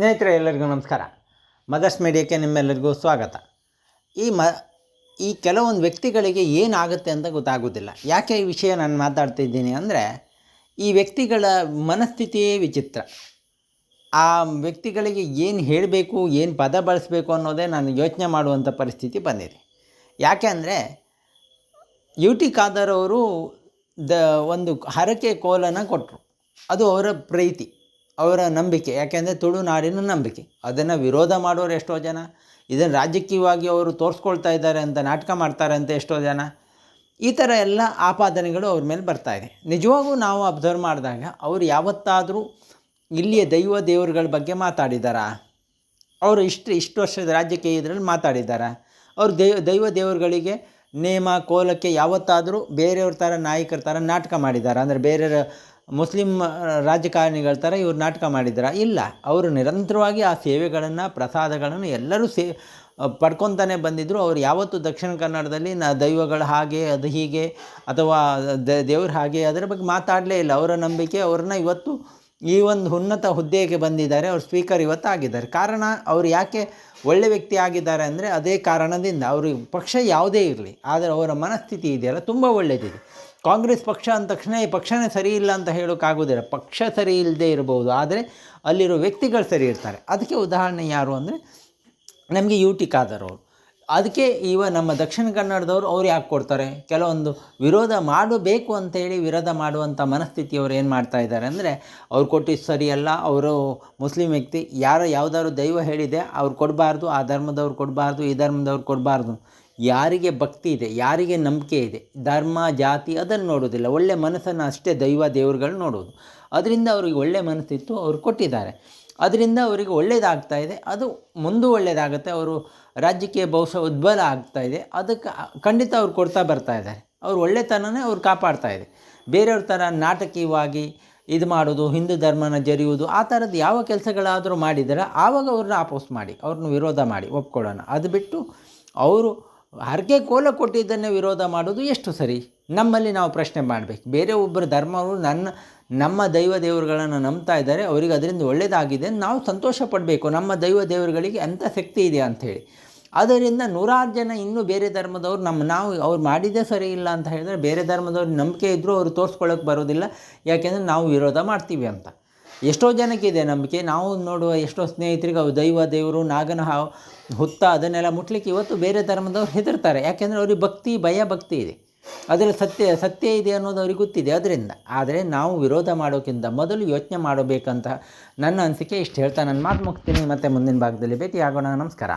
ಸ್ನೇಹಿತರೆ, ಎಲ್ಲರಿಗೂ ನಮಸ್ಕಾರ. ಮದರ್ಸ್ ಮೀಡಿಯಾಕ್ಕೆ ನಿಮ್ಮೆಲ್ಲರಿಗೂ ಸ್ವಾಗತ. ಈ ಮ, ಈ ಕೆಲವೊಂದು ವ್ಯಕ್ತಿಗಳಿಗೆ ಏನಾಗುತ್ತೆ ಅಂತ ಗೊತ್ತಾಗೋದಿಲ್ಲ. ಯಾಕೆ ಈ ವಿಷಯ ನಾನು ಮಾತಾಡ್ತಿದ್ದೀನಿ ಅಂದರೆ, ಈ ವ್ಯಕ್ತಿಗಳ ಮನಸ್ಥಿತಿಯೇ ವಿಚಿತ್ರ. ಆ ವ್ಯಕ್ತಿಗಳಿಗೆ ಏನು ಹೇಳಬೇಕು, ಏನು ಪದ ಬಳಸಬೇಕು ಅನ್ನೋದೇ ನಾನು ಯೋಚನೆ ಮಾಡುವಂಥ ಪರಿಸ್ಥಿತಿ ಬಂದಿದೆ. ಯಾಕೆ ಅಂದರೆ ಯು ಟಿ ಖಾದರ್ ಅವರು ದ ಒಂದು ಹರಕೆ ಕೋಲನ್ನು ಕೊಟ್ಟರು ಅದು ಅವರ ಪ್ರೀತಿ. ಅವರ ನಂಬಿಕೆ, ಯಾಕೆಂದರೆ ತುಳುನಾಡಿನ ನಂಬಿಕೆ. ಅದನ್ನು ವಿರೋಧ ಮಾಡೋರು ಎಷ್ಟೋ ಜನ, ಇದನ್ನು ರಾಜಕೀಯವಾಗಿ ಅವರು ತೋರಿಸ್ಕೊಳ್ತಾ ಇದ್ದಾರೆ ಅಂತ ನಾಟಕ ಮಾಡ್ತಾರೆ ಅಂತ ಎಷ್ಟೋ ಜನ. ಈ ಥರ ಎಲ್ಲ ಆಪಾದನೆಗಳು ಅವ್ರ ಮೇಲೆ ಬರ್ತಾ ಇದೆ. ನಿಜವಾಗೂ ನಾವು ಅಬ್ಸರ್ವ್ ಮಾಡಿದಾಗ ಅವರು ಯಾವತ್ತಾದರೂ ಇಲ್ಲಿಯ ದೈವ ದೇವರುಗಳ ಬಗ್ಗೆ ಮಾತಾಡಿದಾರಾ? ಅವರು ಇಷ್ಟು ಇಷ್ಟು ವರ್ಷದ ರಾಜ್ಯಕ್ಕೆ ಇದರಲ್ಲಿ ಮಾತಾಡಿದ್ದಾರೆ ಅವರು ದೈವ ದೈವ ದೇವರುಗಳಿಗೆ ನೇಮ, ಕೋಲಕ್ಕೆ ಯಾವತ್ತಾದರೂ ಬೇರೆಯವ್ರ ಥರ ನಾಯಕರ ಥರ ನಾಟಕ ಮಾಡಿದ್ದಾರೆ ಅಂದರೆ ಬೇರೆ ಮುಸ್ಲಿಂ ರಾಜಕಾರಣಿಗಳ ಥರ ಇವರು ನಾಟಕ ಮಾಡಿದ್ರ ಇಲ್ಲ. ಅವರು ನಿರಂತರವಾಗಿ ಆ ಸೇವೆಗಳನ್ನು, ಪ್ರಸಾದಗಳನ್ನು ಎಲ್ಲರೂ ಸೇ ಪಡ್ಕೊತಾನೆ ಬಂದಿದ್ದರು ಅವ್ರು ಯಾವತ್ತೂ ದಕ್ಷಿಣ ಕನ್ನಡದಲ್ಲಿ ನ, ದೈವಗಳು ಹಾಗೆ, ಅದು ಹೀಗೆ, ಅಥವಾ ದೇವ್ರು ಹಾಗೆ, ಅದರ ಬಗ್ಗೆ ಮಾತಾಡಲೇ ಇಲ್ಲ. ಅವರ ನಂಬಿಕೆ, ಅವ್ರನ್ನ ಇವತ್ತು ಈ ಒಂದು ಉನ್ನತ ಹುದ್ದೆಗೆ ಬಂದಿದ್ದಾರೆ. ಅವ್ರು ಸ್ಪೀಕರ್ ಇವತ್ತು ಆಗಿದ್ದಾರೆ. ಕಾರಣ, ಅವರು ಯಾಕೆ ಒಳ್ಳೆ ವ್ಯಕ್ತಿ ಆಗಿದ್ದಾರೆ ಅಂದರೆ, ಅದೇ ಕಾರಣದಿಂದ ಅವರು ಪಕ್ಷ ಯಾವುದೇ ಇರಲಿ, ಆದರೆ ಅವರ ಮನಸ್ಥಿತಿ ಇದೆಯಲ್ಲ, ತುಂಬ ಒಳ್ಳೆಯದಿದೆ ಕಾಂಗ್ರೆಸ್ ಪಕ್ಷ ಅಂದ ತಕ್ಷಣ ಈ ಪಕ್ಷನೇ ಸರಿ ಇಲ್ಲ ಅಂತ ಹೇಳೋಕ್ಕಾಗೋದಿಲ್ಲ ಪಕ್ಷ ಸರಿ ಇಲ್ಲದೆ ಇರಬಹುದು, ಆದರೆ ಅಲ್ಲಿರೋ ವ್ಯಕ್ತಿಗಳು ಸರಿ ಇರ್ತಾರೆ. ಅದಕ್ಕೆ ಉದಾಹರಣೆ ಯಾರು ಅಂದರೆ, ನಮಗೆ ಯು ಟಿ ಖಾದರ್ ಅವರು. ಅದಕ್ಕೆ ಇವ ನಮ್ಮ ದಕ್ಷಿಣ ಕನ್ನಡದವರು ಅವ್ರು ಯಾಕೆ ಕೊಡ್ತಾರೆ? ಕೆಲವೊಂದು ವಿರೋಧ ಮಾಡಬೇಕು ಅಂತೇಳಿ ವಿರೋಧ ಮಾಡುವಂಥ ಮನಸ್ಥಿತಿಯವರು ಏನು ಮಾಡ್ತಾ ಇದ್ದಾರೆ ಅಂದರೆ, ಅವ್ರು ಕೊಟ್ಟಿದ್ದು ಸರಿಯಲ್ಲ ಅವರು ಮುಸ್ಲಿಂ ವ್ಯಕ್ತಿ, ಯಾರು ಯಾವುದಾದ್ರು ದೈವ ಹೇಳಿದೆ, ಅವ್ರು ಕೊಡಬಾರ್ದು, ಆ ಧರ್ಮದವ್ರು ಕೊಡಬಾರ್ದು, ಈ ಧರ್ಮದವ್ರು ಕೊಡಬಾರ್ದು. ಯಾರಿಗೆ ಭಕ್ತಿ ಇದೆ, ಯಾರಿಗೆ ನಂಬಿಕೆ ಇದೆ, ಧರ್ಮ, ಜಾತಿ ಅದನ್ನು ನೋಡೋದಿಲ್ಲ ಒಳ್ಳೆ ಮನಸ್ಸನ್ನು ಅಷ್ಟೇ ದೈವ ದೇವರುಗಳು ನೋಡೋದು ಅದರಿಂದ ಅವರಿಗೆ ಒಳ್ಳೆ ಮನಸ್ಸಿತ್ತು, ಅವರು ಕೊಟ್ಟಿದ್ದಾರೆ. ಅದರಿಂದ ಅವರಿಗೆ ಒಳ್ಳೆಯದಾಗ್ತಾ ಇದೆ. ಅದು ಮುಂದೆ ಒಳ್ಳೆಯದಾಗುತ್ತೆ ಅವರು ರಾಜ್ಯಕ್ಕೆ ಬಹುಶಃ ಉದ್ಬಲ ಆಗ್ತಾ ಇದೆ. ಅದಕ್ಕೆ ಖಂಡಿತ ಅವ್ರು ಕೊಡ್ತಾ ಬರ್ತಾ ಇದ್ದಾರೆ. ಅವ್ರು ಒಳ್ಳೆತನನೇ ಅವ್ರು ಕಾಪಾಡ್ತಾ ಇದೆ. ಬೇರೆಯವ್ರ ಥರ ನಾಟಕೀಯವಾಗಿ ಇದು ಮಾಡೋದು ಹಿಂದೂ ಧರ್ಮನ ಜರಿಯುವುದು, ಆ ಥರದ್ದು ಯಾವ ಕೆಲಸಗಳಾದರೂ ಮಾಡಿದರೆ ಆವಾಗ ಅವ್ರನ್ನ ಆಪೋಸ್ ಮಾಡಿ, ಅವ್ರನ್ನ ವಿರೋಧ ಮಾಡಿ, ಒಪ್ಕೊಳ್ಳೋಣ. ಅದು ಬಿಟ್ಟು ಅವರು ಹರಕೆ ಕೋಲ ಕೊಟ್ಟಿದ್ದನ್ನೇ ವಿರೋಧ ಮಾಡೋದು ಎಷ್ಟು ಸರಿ? ನಮ್ಮಲ್ಲಿ ನಾವು ಪ್ರಶ್ನೆ ಮಾಡಬೇಕು. ಬೇರೆ ಒಬ್ಬರು ಧರ್ಮವು ನನ್ನ, ನಮ್ಮ ದೈವ ದೇವರುಗಳನ್ನು ನಂಬ್ತಾ ಇದ್ದಾರೆ, ಅವರಿಗೆ ಅದರಿಂದ ಒಳ್ಳೆಯದಾಗಿದೆ ನಾವು ಸಂತೋಷ ಪಡಬೇಕು. ನಮ್ಮ ದೈವ ದೇವರುಗಳಿಗೆ ಅಂಥ ಶಕ್ತಿ ಇದೆ ಅಂಥೇಳಿ ಅದರಿಂದ ನೂರಾರು ಜನ ಇನ್ನೂ ಬೇರೆ ಧರ್ಮದವ್ರು ನಮ್ಮ, ನಾವು ಅವ್ರು ಮಾಡಿದ್ದೇ ಸರಿ ಇಲ್ಲ ಅಂತ ಹೇಳಿದ್ರೆ ಬೇರೆ ಧರ್ಮದವ್ರು ನಂಬಿಕೆ ಇದ್ದರೂ ಅವರು ತೋರಿಸ್ಕೊಳ್ಳೋಕೆ ಬರೋದಿಲ್ಲ. ಯಾಕೆಂದರೆ ನಾವು ವಿರೋಧ ಮಾಡ್ತೀವಿ ಅಂತ. ಎಷ್ಟೋ ಜನಕ್ಕೆ ಇದೆ ನಂಬಿಕೆ. ನಾವು ನೋಡುವ ಎಷ್ಟೋ ಸ್ನೇಹಿತರಿಗೆ ಅವು ದೈವ, ದೇವರು, ನಾಗನ ಹಾವು ಹುತ್ತ ಅದನ್ನೆಲ್ಲ ಮುಟ್ಲಿಕ್ಕೆ ಇವತ್ತು ಬೇರೆ ಧರ್ಮದವ್ರು ಹೆದರ್ತಾರೆ. ಯಾಕೆಂದರೆ ಅವ್ರಿಗೆ ಭಕ್ತಿ, ಭಯ ಭಕ್ತಿ ಇದೆ. ಅದರಲ್ಲಿ ಸತ್ಯ ಸತ್ಯ ಇದೆ ಅನ್ನೋದು ಅವ್ರಿಗೆ ಗೊತ್ತಿದೆ. ಅದರಿಂದ ಆದರೆ ನಾವು ವಿರೋಧ ಮಾಡೋಕ್ಕಿಂತ ಮೊದಲು ಯೋಚನೆ ಮಾಡಬೇಕಂತ ನನ್ನ ಅನಿಸಿಕೆ ಇಷ್ಟು ಹೇಳ್ತಾ ನಾನು ಮಾತು ಮುಗ್ತೀನಿ. ಮತ್ತು ಮುಂದಿನ ಭಾಗದಲ್ಲಿ ಭೇಟಿ ಆಗೋಣ ನಮಸ್ಕಾರ.